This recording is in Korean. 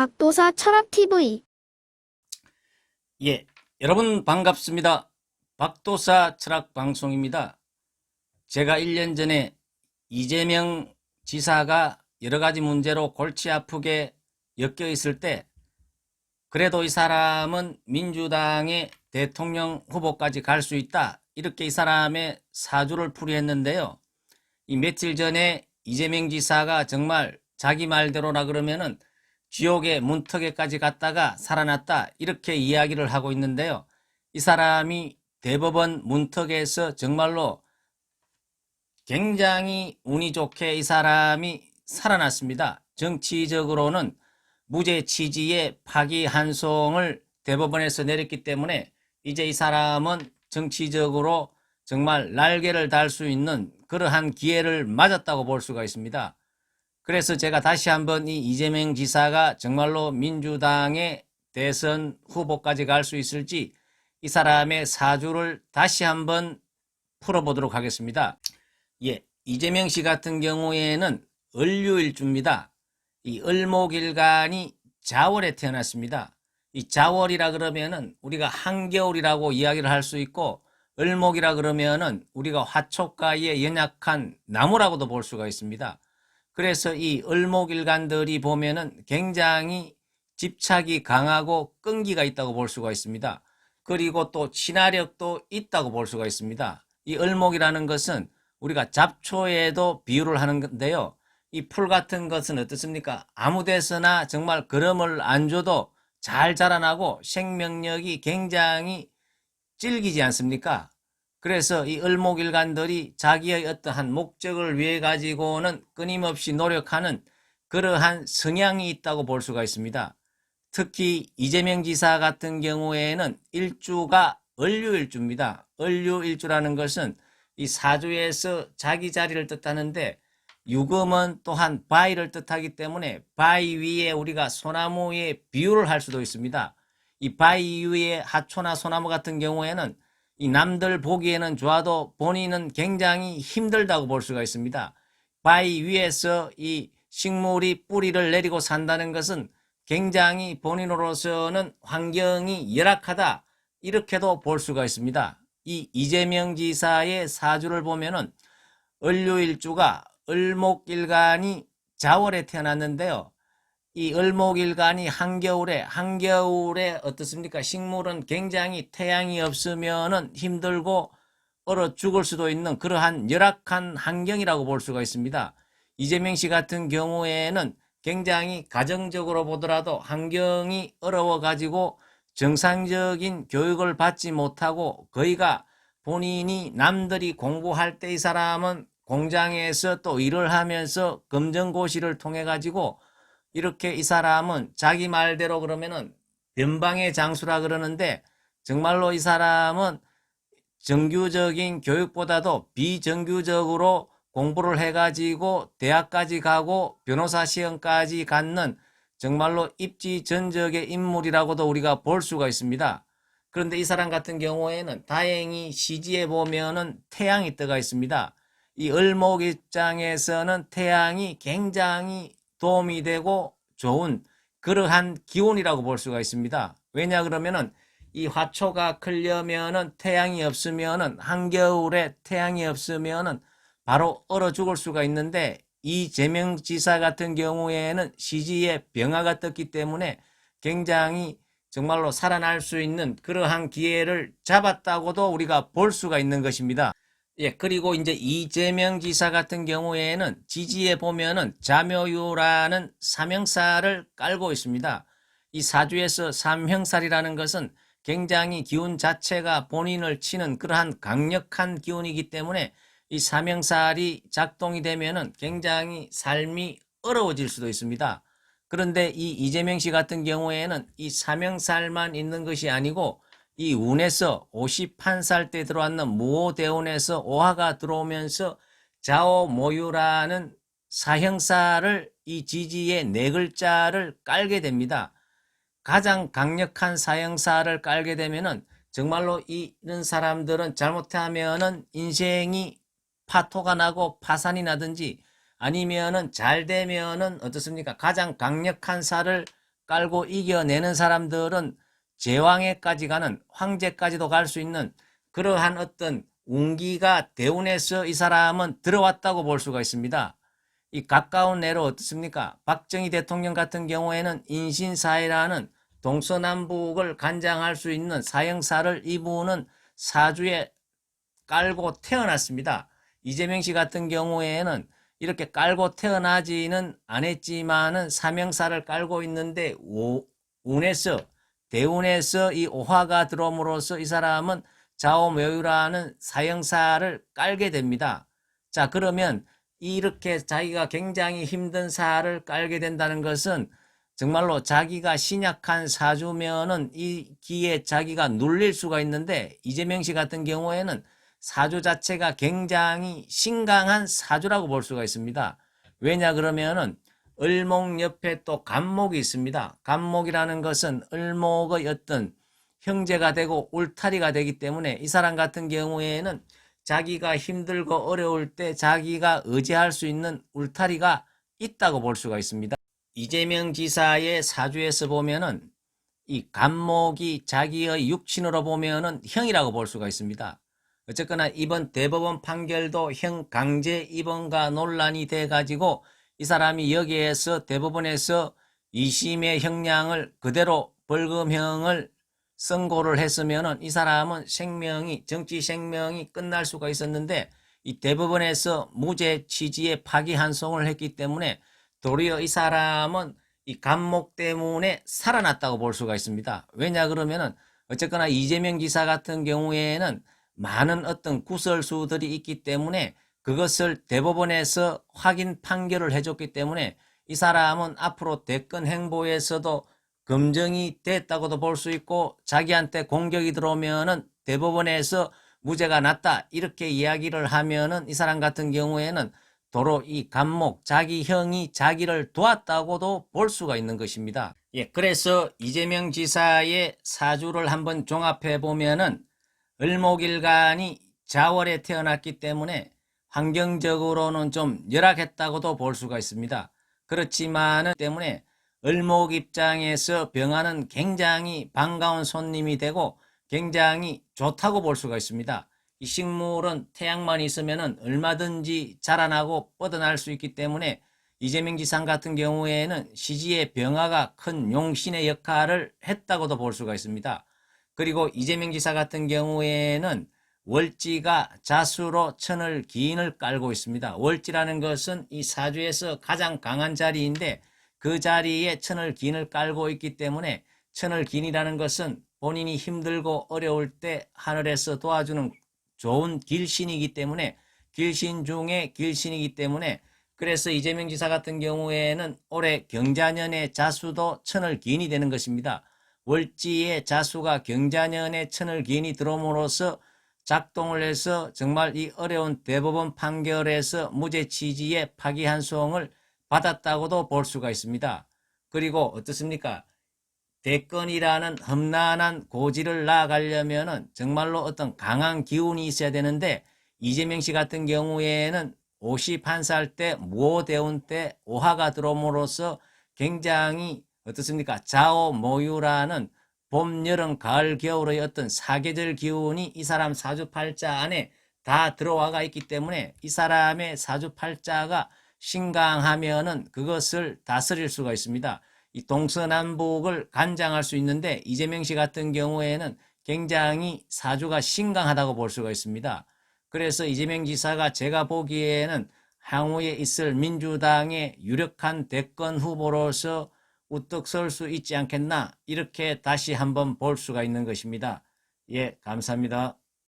박도사 철학TV 예, 여러분 반갑습니다. 박도사 철학 방송입니다. 제가 1년 전에 이재명 지사가 여러 가지 문제로 골치 아프게 엮여 있을 때 그래도 이 사람은 민주당의 대통령 후보까지 갈 수 있다. 이렇게 이 사람의 사주를 풀이했는데요. 이 며칠 전에 이재명 지사가 정말 자기 말대로라 그러면은 지옥의 문턱에까지 갔다가 살아났다. 이렇게 이야기를 하고 있는데요. 이 사람이 대법원 문턱에서 정말로 굉장히 운이 좋게 이 사람이 살아났습니다. 정치적으로는 무죄 취지의 파기환송을 대법원에서 내렸기 때문에 이제 이 사람은 정치적으로 정말 날개를 달 수 있는 그러한 기회를 맞았다고 볼 수가 있습니다. 그래서 제가 다시 한번 이 이재명 지사가 정말로 민주당의 대선 후보까지 갈 수 있을지 이 사람의 사주를 다시 한번 풀어보도록 하겠습니다. 예, 이재명 씨 같은 경우에는 을류일주입니다. 이 을목일간이 자월에 태어났습니다. 이 자월이라 그러면은 우리가 한겨울이라고 이야기를 할 수 있고 을목이라 그러면은 우리가 화초가에 연약한 나무라고도 볼 수가 있습니다. 그래서 이 을목일간들이 보면은 굉장히 집착이 강하고 끈기가 있다고 볼 수가 있습니다. 그리고 또 친화력도 있다고 볼 수가 있습니다. 이 을목이라는 것은 우리가 잡초에도 비유를 하는 건데요. 이 풀 같은 것은 어떻습니까? 아무 데서나 정말 그름을 안 줘도 잘 자라나고 생명력이 굉장히 질기지 않습니까? 그래서 이 을목일간들이 자기의 어떠한 목적을 위해 가지고는 끊임없이 노력하는 그러한 성향이 있다고 볼 수가 있습니다. 특히 이재명 지사 같은 경우에는 일주가 을류일주입니다. 을류일주라는 것은 이 사주에서 자기 자리를 뜻하는데 유금은 또한 바위를 뜻하기 때문에 바위 위에 우리가 소나무의 비유를 할 수도 있습니다. 이 바위 위에 하초나 소나무 같은 경우에는 이 남들 보기에는 좋아도 본인은 굉장히 힘들다고 볼 수가 있습니다. 바위 위에서 이 식물이 뿌리를 내리고 산다는 것은 굉장히 본인으로서는 환경이 열악하다 이렇게도 볼 수가 있습니다. 이 이재명 지사의 사주를 보면은 을류일주가 을목일간이 자월에 태어났는데요. 이 을목일간이 한겨울에 한겨울에 어떻습니까? 식물은 굉장히 태양이 없으면은 힘들고 얼어 죽을 수도 있는 그러한 열악한 환경이라고 볼 수가 있습니다. 이재명 씨 같은 경우에는 굉장히 가정적으로 보더라도 환경이 어려워 가지고 정상적인 교육을 받지 못하고 거의가 본인이 남들이 공부할 때 이 사람은 공장에서 또 일을 하면서 검정고시를 통해 가지고 이렇게 이 사람은 자기 말대로 그러면은 변방의 장수라 그러는데 정말로 이 사람은 정규적인 교육보다도 비정규적으로 공부를 해가지고 대학까지 가고 변호사 시험까지 갖는 정말로 입지 전적의 인물이라고도 우리가 볼 수가 있습니다. 그런데 이 사람 같은 경우에는 다행히 시지에 보면은 태양이 떠가 있습니다. 이 을목 입장에서는 태양이 굉장히 도움이 되고 좋은 그러한 기운이라고 볼 수가 있습니다. 왜냐 그러면은 이 화초가 크려면은 태양이 없으면은 한겨울에 태양이 없으면은 바로 얼어 죽을 수가 있는데 이재명 지사 같은 경우에는 시지에 병화가 떴기 때문에 굉장히 정말로 살아날 수 있는 그러한 기회를 잡았다고도 우리가 볼 수가 있는 것입니다. 예, 그리고 이제 이재명 지사 같은 경우에는 지지에 보면은 자묘유라는 삼형살을 깔고 있습니다. 이 사주에서 삼형살이라는 것은 굉장히 기운 자체가 본인을 치는 그러한 강력한 기운이기 때문에 이 삼형살이 작동이 되면은 굉장히 삶이 어려워질 수도 있습니다. 그런데 이 이재명 씨 같은 경우에는 이 삼형살만 있는 것이 아니고 이 운에서 51살 때 들어왔는 무호대운에서 오화가 들어오면서 자오모유라는 사형사를 이 지지의 네 글자를 깔게 됩니다. 가장 강력한 사형사를 깔게 되면은 정말로 이런 사람들은 잘못하면은 인생이 파토가 나고 파산이 나든지 아니면은 잘 되면은 어떻습니까? 가장 강력한 살을 깔고 이겨내는 사람들은 제왕에까지 가는 황제까지도 갈 수 있는 그러한 어떤 운기가 대운에서 이 사람은 들어왔다고 볼 수가 있습니다. 이 가까운 내로 어떻습니까? 박정희 대통령 같은 경우에는 인신사회라는 동서남북을 간장할 수 있는 사형사를 이분은 사주에 깔고 태어났습니다. 이재명 씨 같은 경우에는 이렇게 깔고 태어나지는 않았지만은 사명사를 깔고 있는데 오, 운에서 대운에서 이 오화가 들어옴으로써 이 사람은 좌우묘유라는 사형사를 깔게 됩니다. 자 그러면 이렇게 자기가 굉장히 힘든 사를 깔게 된다는 것은 정말로 자기가 신약한 사주면은 이 기에 자기가 눌릴 수가 있는데 이재명 씨 같은 경우에는 사주 자체가 굉장히 신강한 사주라고 볼 수가 있습니다. 왜냐 그러면은 을목 옆에 또 간목이 있습니다. 간목이라는 것은 을목의 어떤 형제가 되고 울타리가 되기 때문에 이 사람 같은 경우에는 자기가 힘들고 어려울 때 자기가 의지할 수 있는 울타리가 있다고 볼 수가 있습니다. 이재명 지사의 사주에서 보면은 이 간목이 자기의 육친으로 보면은 형이라고 볼 수가 있습니다. 어쨌거나 이번 대법원 판결도 형 강제 입원과 논란이 돼 가지고 이 사람이 여기에서 대법원에서 2심의 형량을 그대로 벌금형을 선고를 했으면은 이 사람은 생명이 정치 생명이 끝날 수가 있었는데 이 대법원에서 무죄 취지의 파기환송을 했기 때문에 도리어 이 사람은 이 감목 때문에 살아났다고 볼 수가 있습니다. 왜냐 그러면은 어쨌거나 이재명 지사 같은 경우에는 많은 어떤 구설수들이 있기 때문에 그것을 대법원에서 확인 판결을 해줬기 때문에 이 사람은 앞으로 대권 행보에서도 검증이 됐다고도 볼 수 있고 자기한테 공격이 들어오면은 대법원에서 무죄가 났다 이렇게 이야기를 하면은 이 사람 같은 경우에는 도로 이 감목 자기 형이 자기를 도왔다고도 볼 수가 있는 것입니다. 예, 그래서 이재명 지사의 사주를 한번 종합해 보면은 을목일간이 자월에 태어났기 때문에 환경적으로는 좀 열악했다고도 볼 수가 있습니다. 그렇지만은 때문에 을목 입장에서 병화는 굉장히 반가운 손님이 되고 굉장히 좋다고 볼 수가 있습니다. 이 식물은 태양만 있으면은 얼마든지 자라나고 뻗어날 수 있기 때문에 이재명 지상 같은 경우에는 시지의 병화가 큰 용신의 역할을 했다고도 볼 수가 있습니다. 그리고 이재명 지사 같은 경우에는 월지가 자수로 천을 기인을 깔고 있습니다. 월지라는 것은 이 사주에서 가장 강한 자리인데 그 자리에 천을 기인을 깔고 있기 때문에 천을 기인이라는 것은 본인이 힘들고 어려울 때 하늘에서 도와주는 좋은 길신이기 때문에 길신 중에 길신이기 때문에 그래서 이재명 지사 같은 경우에는 올해 경자년의 자수도 천을 기인이 되는 것입니다. 월지의 자수가 경자년의 천을 기인이 들어옴으로써 작동을 해서 정말 이 어려운 대법원 판결에서 무죄 취지의 파기환송을 받았다고도 볼 수가 있습니다. 그리고 어떻습니까? 대권이라는 험난한 고지를 나아가려면은 정말로 어떤 강한 기운이 있어야 되는데 이재명 씨 같은 경우에는 51살 때 모대운 때 오화가 들어옴으로써 굉장히 어떻습니까? 자오모유라는 봄, 여름, 가을, 겨울의 어떤 사계절 기운이 이 사람 사주팔자 안에 다 들어와가 있기 때문에 이 사람의 사주팔자가 신강하면은 그것을 다스릴 수가 있습니다. 이 동서남북을 간장할 수 있는데 이재명 씨 같은 경우에는 굉장히 사주가 신강하다고 볼 수가 있습니다. 그래서 이재명 지사가 제가 보기에는 향후에 있을 민주당의 유력한 대권 후보로서 우뚝 설 수 있지 않겠나 이렇게 다시 한번 볼 수가 있는 것입니다. 예, 감사합니다.